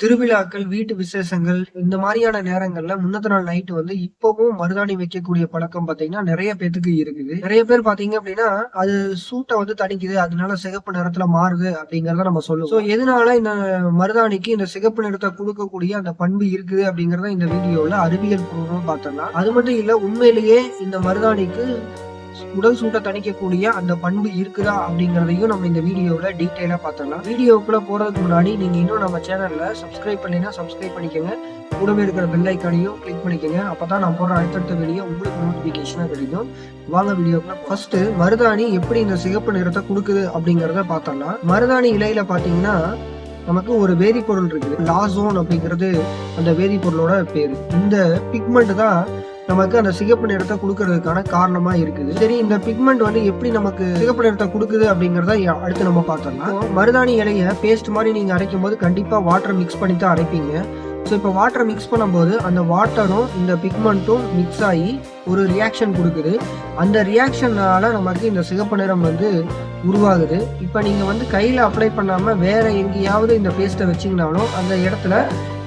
திருவிழாக்கள், வீட்டு விசேஷங்கள் இந்த மாதிரியான நேரங்கள்ல முன்னத்த நாள் நைட் வந்து இப்பவும் மருதாணி வைக்கக்கூடிய பழக்கம் பாத்தீங்கன்னா நிறைய பேத்துக்கு இருக்குது. நிறைய பேர் பார்த்தீங்க அப்படின்னா அது சூட்டை வந்து தணிக்குது. அதனால சிகப்பு நிறத்துல மாறுது அப்படிங்கறத நம்ம சொல்லுவோம். ஸோ எதனால இந்த மருதாணிக்கு இந்த சிகப்பு நிறத்தை கொடுக்கக்கூடிய அந்த பண்பு இருக்குது அப்படிங்கறத இந்த வீடியோல அறிவியல் பூர்வமா பார்த்தோம்னா அது மட்டும் இல்ல உண்மையிலேயே இந்த மருதாணிக்கு உடல் சூட்டை தணிக்கக்கூடிய அந்த பண்பு இருக்குதா அப்படிங்கிறதையும் நம்ம இந்த வீடியோவில் டீட்டெயிலாக பார்த்தரலாம். வீடியோக்குள்ளே போகிறதுக்கு முன்னாடி நீங்கள் இன்னும் நம்ம சேனலில் சப்ஸ்கிரைப் பண்ணினா சப்ஸ்கிரைப் பண்ணிக்கோங்க கூடவே இருக்கிற பெல் ஐகானையும் கிளிக் அப்போ தான் நான் போடுற அடுத்தடுத்த வீடியோ உங்களுக்கு நோட்டிஃபிகேஷனாக கிடைக்கும். வாங்க வீடியோக்குள்ள ஃபர்ஸ்ட் மருதாணி எப்படி இந்த சிகப்பு நிறத்தை கொடுக்குது அப்படிங்கிறத பார்த்தோம்னா மருதாணி இலையில பார்த்தீங்கன்னா, நமக்கு ஒரு வேதிப்பொருள் இருக்குது. லாசோன் அப்படிங்கிறது அந்த வேதிப்பொருளோட பேர் இந்த பிக்மெண்ட் தான் நமக்கு அந்த சிகப்பு நிறத்தை கொடுக்கறதுக்கான காரணமா இருக்குது. சரி இந்த பிக்மெண்ட் வந்து எப்படி நமக்கு சிகப்பு நிறத்தை கொடுக்குது அப்படிங்கறத அடுத்து நம்ம பார்த்தோம்னா மருதாணி இலைய பேஸ்ட் மாதிரி நீங்க அரைக்கும்போது கண்டிப்பா வாட்டர் மிக்ஸ் பண்ணி தான் அரைப்பீங்க. ஸோ இப்போ வாட்டர் மிக்ஸ் பண்ணும்போது அந்த வாட்டரும் இந்த பிக்மெண்ட்டும் மிக்ஸ் ஆகி ஒரு ரியாக்ஷன் கொடுக்குது அந்த ரியாக்ஷனால் நமக்கு இந்த சிகப்பு நிறம் வந்து உருவாகுது. இப்போ நீங்கள் வந்து கையில் அப்ளை பண்ணாமல் வேறு எங்கேயாவது இந்த பேஸ்ட்டை வச்சீங்கனாலும் அந்த இடத்துல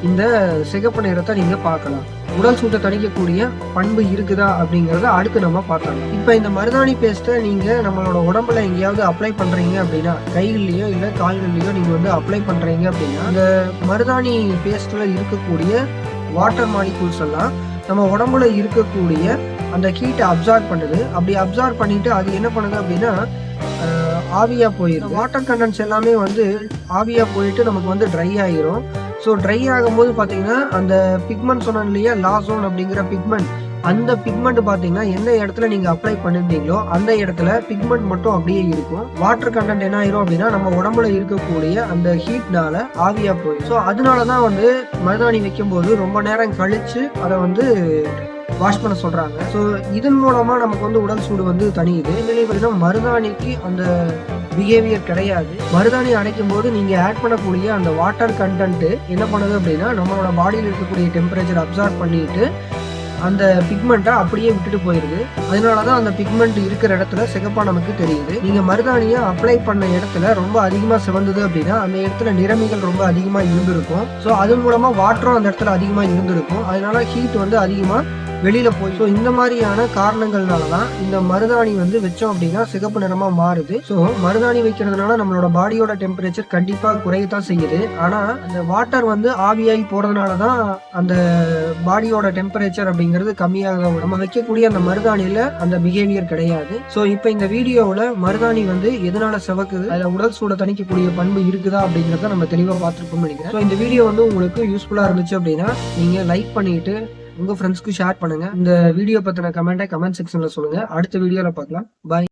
இந்த சிகப்பு நிறத்தை நீங்கள் பார்க்கலாம். உடல் சூட்டை தணிக்கக்கூடிய பண்பு இருக்குதா அப்படிங்கிறத அடுத்து நம்ம பார்த்தோம் இப்போ இந்த மருதாணி பேஸ்ட்டை நீங்கள் நம்மளோட உடம்புல எங்கேயாவது அப்ளை பண்ணுறீங்க அப்படின்னா கைகள்லையோ இல்லை கால்கள்லையோ நீங்கள் வந்து அப்ளை பண்ணுறீங்க அப்படின்னா அந்த மருதாணி பேஸ்ட்டில் இருக்கக்கூடிய வாட்டர் மாலிகூல்ஸ் எல்லாம் நம்ம உடம்புல இருக்கக்கூடிய அந்த ஹீட்டை அப்சார்ப் பண்ணுது. அப்படி அப்சார்ப் பண்ணிட்டு அது என்ன பண்ணுது அப்படின்னா ஆவியாக போயிடும் வாட்டர் கண்டென்ட்ஸ் எல்லாமே வந்து ஆவியாக போயிட்டு நமக்கு வந்து ட்ரை ஆகிரும் ஸோ ட்ரை ஆகும்போது பார்த்தீங்கன்னா, அந்த பிக்மெண்ட் சொன்னோம் இல்லையா? லாசோன் அப்படிங்கிற பிக்மெண்ட். அந்த பிக்மெண்ட் பார்த்தீங்கன்னா, எந்த இடத்துல நீங்க அப்ளை பண்ணியிருந்தீங்களோ அந்த இடத்துல பிக்மெண்ட் மட்டும் அப்படியே இருக்கும். வாட்டர் கண்டென்ட் என்ன ஆயிரும் அப்படின்னா நம்ம உடம்புல இருக்கக்கூடிய அந்த ஹீட்னால ஆவியா போயிடும் ஸோ அதனால தான் வந்து மருதாணி வைக்கும்போது ரொம்ப நேரம் கழிச்சு அதை வந்து வாஷ் பண்ண சொல்றாங்க. ஸோ இதன் மூலமா நமக்கு வந்து உடல் சூடு வந்து தணியுது. இதே பார்த்தீங்கன்னா மருதாணிக்கு அந்த பிஹேவியர் கிடையாது. மருதாணி அரைக்கும்போது நீங்க ஆட் பண்ணக்கூடிய அந்த வாட்டர் கண்டென்ட் என்ன பண்ணுது அப்படின்னா நம்மளோட பாடியில் இருக்கக்கூடிய டெம்பரேச்சர் அப்சார்ப் பண்ணிட்டு அந்த பிக்மெண்ட்டை அப்படியே விட்டுட்டு போயிருது. அதனால தான் அந்த பிக்மெண்ட் இருக்கிற இடத்துல சிகப்பா நமக்கு தெரியுது. நீங்கள் மருதாணியை அப்ளை பண்ண இடத்துல ரொம்ப அதிகமாக சிவந்தது அப்படின்னா அந்த இடத்துல நிறமிகள் ரொம்ப அதிகமாக இருந்திருக்கும். ஸோ அதன் மூலமாக வாட்டரும் அந்த இடத்துல அதிகமாக இருந்திருக்கும். அதனால ஹீட் வந்து அதிகமாக வெளியில் போய் ஸோ இந்த மாதிரியான காரணங்கள்னால தான் இந்த மருதாணி வந்து வச்சோம் அப்படின்னா சிகப்பு நிறமாக மாறுது. ஸோ மருதாணி வைக்கிறதுனால நம்மளோட பாடியோட டெம்பரேச்சர் கண்டிப்பாக குறையத்தான் செய்யுது. ஆனால் அந்த வாட்டர் வந்து ஆவியாகி போகிறதுனால தான் அந்த பாடியோட டெம்பரேச்சர் அப்படிங்கிறது கம்மியாக நம்ம வைக்கக்கூடிய அந்த மருதாணியில் அந்த பிஹேவியர் கிடையாது. ஸோ இப்போ இந்த வீடியோவில் மருதாணி வந்து எதனால சிவக்குது? அதில் உடல் சூட தணிக்கக்கூடிய பண்பு இருக்குதா? அப்படிங்கிறத நம்ம தெளிவாக பார்த்துருக்கோம் நினைக்கிறேன் ஸோ இந்த வீடியோ வந்து உங்களுக்கு யூஸ்ஃபுல்லாக இருந்துச்சு அப்படின்னா நீங்கள் லைக் பண்ணிட்டு உங்க ஃப்ரெண்ட்ஸ்க்கு ஷேர் பண்ணுங்க. இந்த வீடியோ பத்தின கமெண்ட்டை கமெண்ட் செக்ஷன்ல சொல்லுங்க. அடுத்த வீடியோல பார்க்கலாம். பாய்.